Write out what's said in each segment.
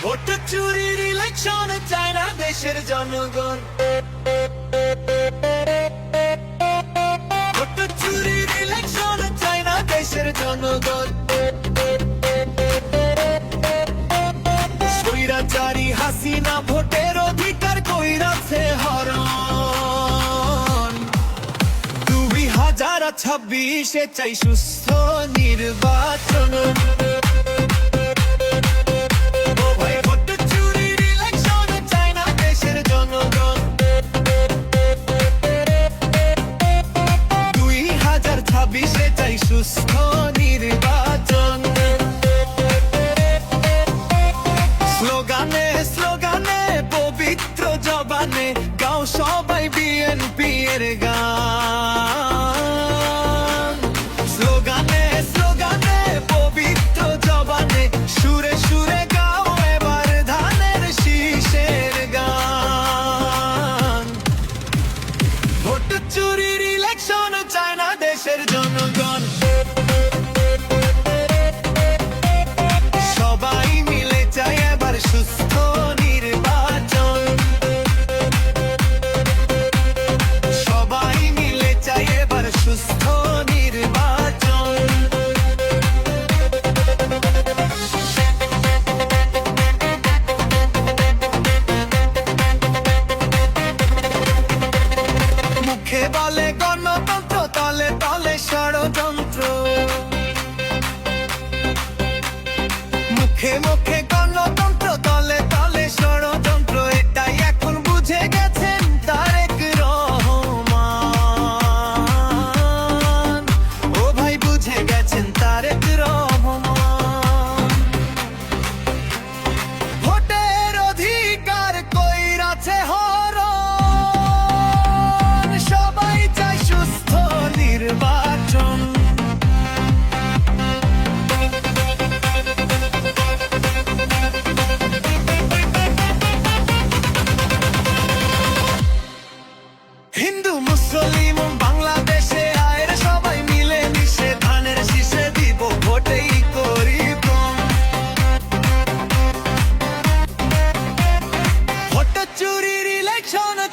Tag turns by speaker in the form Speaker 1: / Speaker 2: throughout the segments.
Speaker 1: Vote চুরির election চায় না দেশের জনগণ। ভোট চুরির ইলেকশন চায় না দেশের জনগণ। স্বৈরাচারী হাসিনা ভোটের অধিকার কইরাছে হরণ। দুই হাজার ছাব্বিশে চাই সুস্থ নির্বাচন। ছাব্বিশে চাই সুস্থ নির্বাচন। স্লোগানে স্লোগানে পবিত্র জবানে গাও সবাই বিএনপি এর গান। বলে গণতন্ত্র তলে তলে ষড়যন্ত্র। মুখে মুখে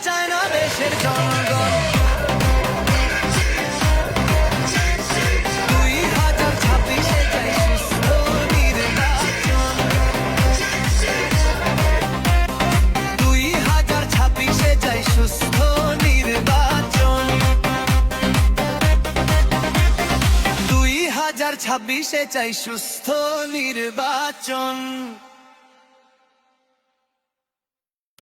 Speaker 1: চায় না দেশের জনগণ। ছাব্বিশে চাই সুস্থ নির্বাচন।